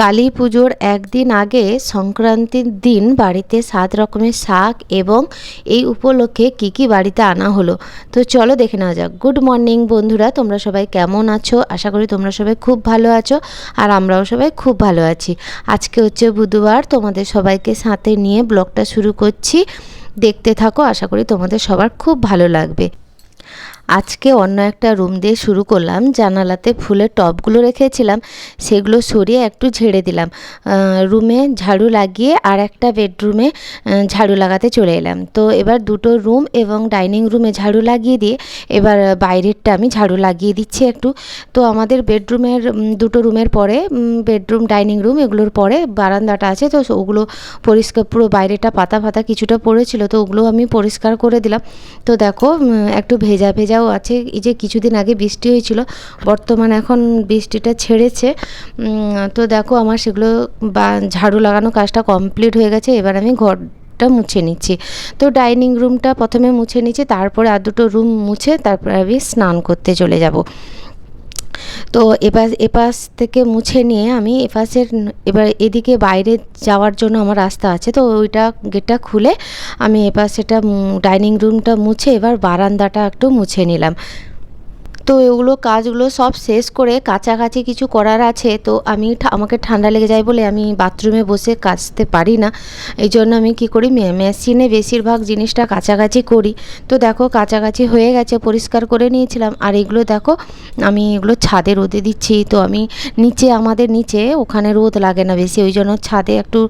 কালী পুজোর একদিন আগে সংক্রান্তির দিন বাড়িতে সাত রকমের শাক এবং এই উপলক্ষে কি কি বাড়িতে আনা হলো। তো চলো দেখে নেওয়া যাক। গুড মর্নিং বন্ধুরা, তোমরা সবাই কেমন আছো? আশা করি তোমরা সবাই খুব ভালো আছো আর আমরাও সবাই খুব ভালো আছি। আজকে হচ্ছে বুধবার, তোমাদের সবাইকে সাথে নিয়ে ব্লগটা শুরু করছি। দেখতে থাকো, আশা করি তোমাদের সবার খুব ভালো লাগবে। আজকে অন্য একটা রুম দিয়ে শুরু করলাম। জানালাতে ফুলের টবগুলো রেখেছিলাম, সেগুলো সরিয়ে একটু ঝেড়ে দিলাম। রুমে ঝাড়ু লাগিয়ে আর একটা বেডরুমে ঝাড়ু লাগাতে চলে এলাম। তো এবার দুটো রুম এবং ডাইনিং রুমে ঝাড়ু লাগিয়ে দিয়ে, এবার বাইরেরটা আমি ঝাড়ু লাগিয়ে দিচ্ছি একটু। তো আমাদের বেডরুমের দুটো রুমের পরে বেডরুম ডাইনিং রুম এগুলোর পরে বারান্দাটা আছে। তো ওগুলো পরিষ্কার, পুরো বাইরেটা পাতা ফাতা কিছুটা পড়েছিল, তো ওগুলো আমি পরিষ্কার করে দিলাম। তো দেখো একটু ভেজা ভেজা ভেজাও আছে। এই যে কিছুদিন আগে বৃষ্টি হয়েছিল, বর্তমানে এখন বৃষ্টিটা ছেড়েছে। তো দেখো আমার সেগুলো বা ঝাড়ু লাগানো কাজটা কমপ্লিট হয়ে গেছে, এবার আমি ঘর মুছে নিচ্ছি। তো ডাইনিং রুমটা প্রথমে মুছে নিচ্ছি, তারপরে আর দুটো রুম মুছে তারপরে আমি স্নান করতে চলে যাব। তো এপাশ এপাশ থেকে মুছে নিয়ে আমি এপাশের এবার এদিকে বাইরে যাওয়ার জন্য আমার রাস্তা আছে, তো ওইটা গেটটা খুলে আমি এপাশেটা ডাইনিং রুমটা মুছে এবার বারান্দাটা একটু মুছে নিলাম। তো এগুলো কাজগুলো সব শেষ করে কাছাকাছি কিছু করার আছে, তো আমি আমাকে ঠান্ডা লেগে যায় বলে আমি বাথরুমে বসে কাচতে পারি না। এই জন্য আমি কি করি মেশিনে বেশিরভাগ জিনিসটা কাছাকাছি করি। তো দেখো কাছাকাছি হয়ে গেছে, পরিষ্কার করে নিয়েছিলাম। আর এগুলো দেখো, আমি এগুলো ছাদে রোদে দিচ্ছি। তো আমি নিচে, আমাদের নিচে ওখানে রোদ লাগে না বেশি। ওই জন্য ছাদে একটু,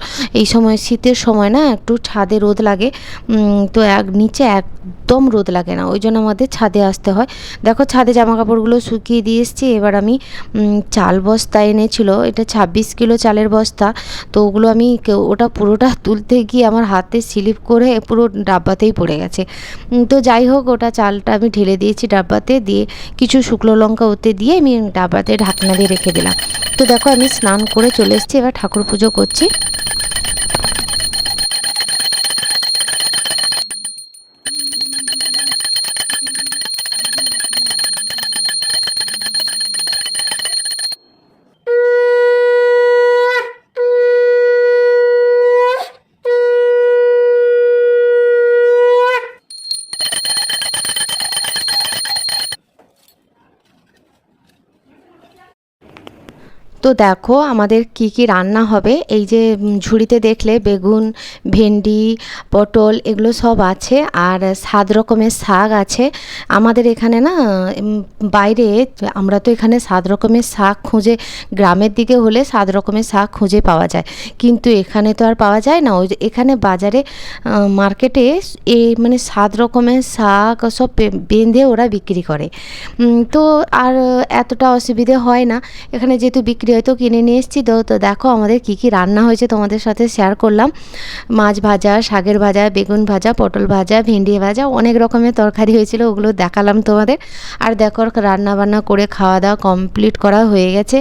এই সময়, শীতের সময় না একটু ছাদে রোদ লাগে। তো এক, নিচে একদম রোদ লাগে না। ওই জন্য আমাদের ছাদে আসতে হয়। দেখো ছাদে জামা কাপড়গুলো শুকিয়ে দিয়ে এসেছি। এবার আমি চাল বস্তা এনেছিল। এটা ছাব্বিশ কিলো চালের বস্তা। তো ওগুলো আমি ওটা পুরোটা তুলতে গিয়ে আমার হাতে স্লিপ করে পুরো ডাব্বাতেই পড়ে গেছে। তো যাই হোক, ওটা চালটা আমি ঢেলে দিয়েছি ডাব্বাতে। দিয়ে কিছু শুকনো লঙ্কা ওতে দিয়ে আমি ডাব্বাতে ঢাকনা দিয়ে রেখে দিলাম। তো দেখো, আমি স্নান করে চলে এসেছি। এবার ঠাকুর পুজো করছি। তো দেখো আমাদের কি কি রান্না হবে? এই যে ঝুড়িতে দেখলে বেগুন, ভেন্ডি, পটল এগুলো সব আছে আর সাত রকমের শাক আছে। আমাদের এখানে না বাইরে আমরা তো এখানে সাত রকমের শাক খুঁজে, গ্রামের দিকে হলে সাত রকমের শাক খুঁজে পাওয়া যায়। কিন্তু এখানে তো আর পাওয়া যায় না। ওই এখানে বাজারে মার্কেটে এ মানে সাত রকমের শাক সব বেঁধে ওরা বিক্রি করে। তো আর এতটা অসুবিধে হয় না। এখানে যেহেতু বিক্রি হয়তো কিনে নিয়ে এসেছি। তো তো দেখো আমাদের কি কি রান্না হয়েছে তোমাদের সাথে শেয়ার করলাম। মাছ ভাজা, শাকের ভাজা, বেগুন ভাজা, পটল ভাজা, ভেন্ডি ভাজা, অনেক রকমের তরকারি হয়েছিল, ওগুলো দেখালাম তোমাদের। আর দেখো রান্না বান্না করে খাওয়া দাওয়া কমপ্লিট করা হয়ে গেছে।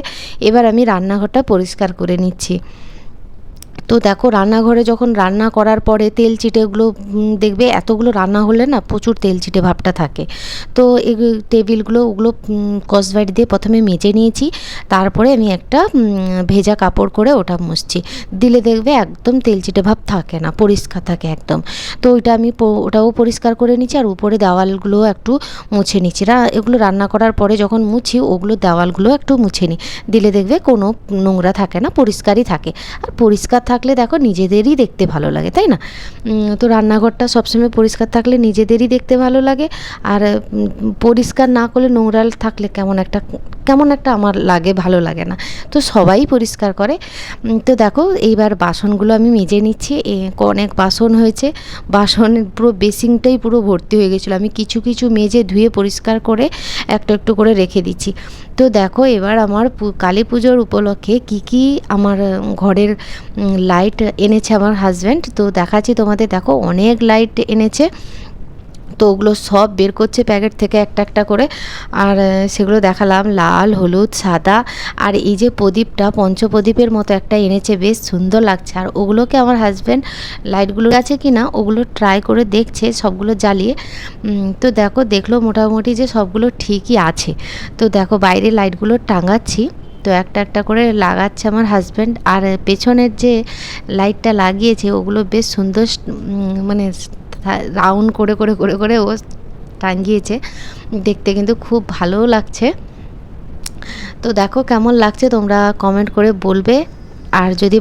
এবার আমি রান্নাঘরটা পরিষ্কার করে নিচ্ছি। তো দেখো রান্নাঘরে যখন রান্না করার পরে তেল চিটেগুলো দেখবে এতগুলো রান্না হলে না প্রচুর তেল চিটে ভাবটা থাকে। তো এই টেবিলগুলো, ওগুলো কসবাইট দিয়ে প্রথমে মেজে নিয়েছি, তারপরে আমি একটা ভেজা কাপড় করে ওটা মুছছি। দিলে দেখবে একদম তেল চিটে ভাব থাকে না, পরিষ্কার থাকে একদম। তো ওইটা আমি ওটাও পরিষ্কার করে নিচ্ছি, আর উপরে দেওয়ালগুলো একটু মুছে নিচ্ছি। রা, এগুলো রান্না করার পরে যখন মুছি, ওগুলো দেওয়ালগুলো একটু মুছে নিই। দিলে দেখবে কোনো নোংরা থাকে না, পরিষ্কারই থাকে। আর পরিষ্কার থাকে থাকলে দেখো নিজেদেরই দেখতে ভালো লাগে, তাই না? তো রান্নাঘরটা সবসময় পরিষ্কার থাকলে নিজেদেরই দেখতে ভালো লাগে। আর পরিষ্কার না করলে নোংরা থাকলে কেমন একটা কেমন একটা আমার লাগে, ভালো লাগে না। তো সবাই পরিষ্কার করে। তো দেখো, এইবার বাসনগুলো আমি মেজে নিচ্ছি। অনেক বাসন হয়েছে। বাসন পুরো বেসিংটাই পুরো ভর্তি হয়ে গেছিল। আমি কিছু কিছু মেজে ধুয়ে পরিষ্কার করে একটু একটু করে রেখে দিচ্ছি। তো দেখো, এবার আমার কালী পুজোর উপলক্ষে কি কি আমার ঘরের লাইট এনেছে আমার হাজব্যান্ড তো দেখাচ্ছি তোমাদের। দেখো, অনেক লাইট এনেছে। তো ওগুলো সব বের করছে প্যাকেট থেকে একটা একটা করে। আর সেগুলো দেখালাম, লাল, হলুদ, সাদা। আর এই যে প্রদীপটা, পঞ্চপ্রদীপের মতো একটা এনেছে, বেশ সুন্দর লাগছে। আর ওগুলোকে আমার হাজব্যান্ড লাইটগুলো আছে কি না, ওগুলো ট্রাই করে দেখছে, সবগুলো জ্বালিয়ে। তো দেখো, দেখল মোটামুটি যে সবগুলো ঠিকই আছে। তো দেখো, বাইরে লাইটগুলো টাঙাচ্ছি। তো একটা একটা করে লাগাচ্ছে আমার হাজব্যান্ড আর পেছনের যে লাইটটা লাগিয়েছে, ওগুলো বেশ সুন্দর মানে রাউন্ড করে করে করে করে ও টাঙ্গিয়েছে। দেখতে কিন্তু খুব ভালোও লাগছে। তো দেখো কেমন লাগছে, তোমরা কমেন্ট করে বলবে। আর যদি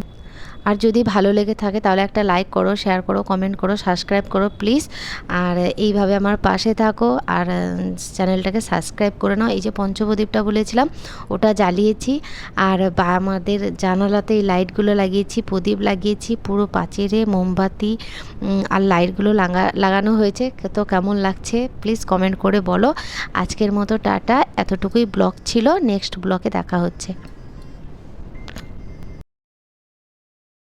আর যদি ভালো লেগে থাকে তাহলে একটা লাইক করো শেয়ার করো কমেন্ট করো সাবস্ক্রাইব করো প্লিজ আর এইভাবে আমার পাশে থাকো আর চ্যানেলটাকে সাবস্ক্রাইব করে নাও। এই যে পঞ্চপ্রদীপটা বলেছিলাম, ওটা জ্বালিয়েছি। আর বা, আমাদের জানালাতে এই লাইটগুলো লাগিয়েছি, প্রদীপ লাগিয়েছি, পুরো পাঁচিরে মোমবাতি আর লাইটগুলো লাগা, লাগানো হয়েছে। তো কেমন লাগছে প্লিজ কমেন্ট করে বলো। আজকের মতো টাটা। এতটুকুই ব্লগ ছিল। নেক্সট ব্লগে দেখা হচ্ছে।